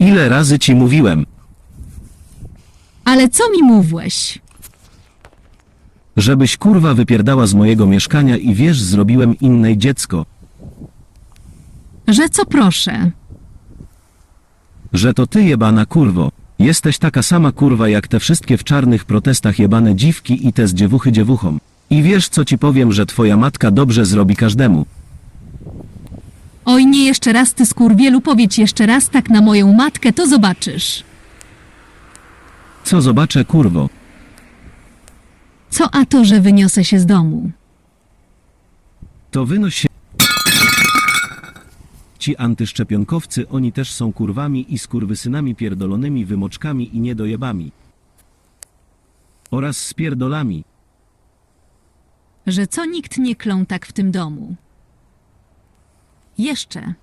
Ile razy ci mówiłem, Ale co mi mówiłeś? żebyś kurwa wypierdała z mojego mieszkania i wiesz, zrobiłem innej dziecko, Że co proszę? że to ty jebana kurwo. Jesteś taka sama kurwa jak te wszystkie w czarnych protestach jebane dziwki i te z dziewuchy dziewuchą. I wiesz co ci powiem, że twoja matka dobrze zrobi każdemu. Oj nie jeszcze raz ty skurwielu powiedz jeszcze raz tak na moją matkę, to zobaczysz. Co zobaczę kurwo? Co a to, że wyniosę się z domu? To wynoś się. Ci antyszczepionkowcy, oni też są kurwami i skurwysynami pierdolonymi wymoczkami i niedojebami. Oraz spierdolami. Że co nikt nie klął tak w tym domu. Jeszcze.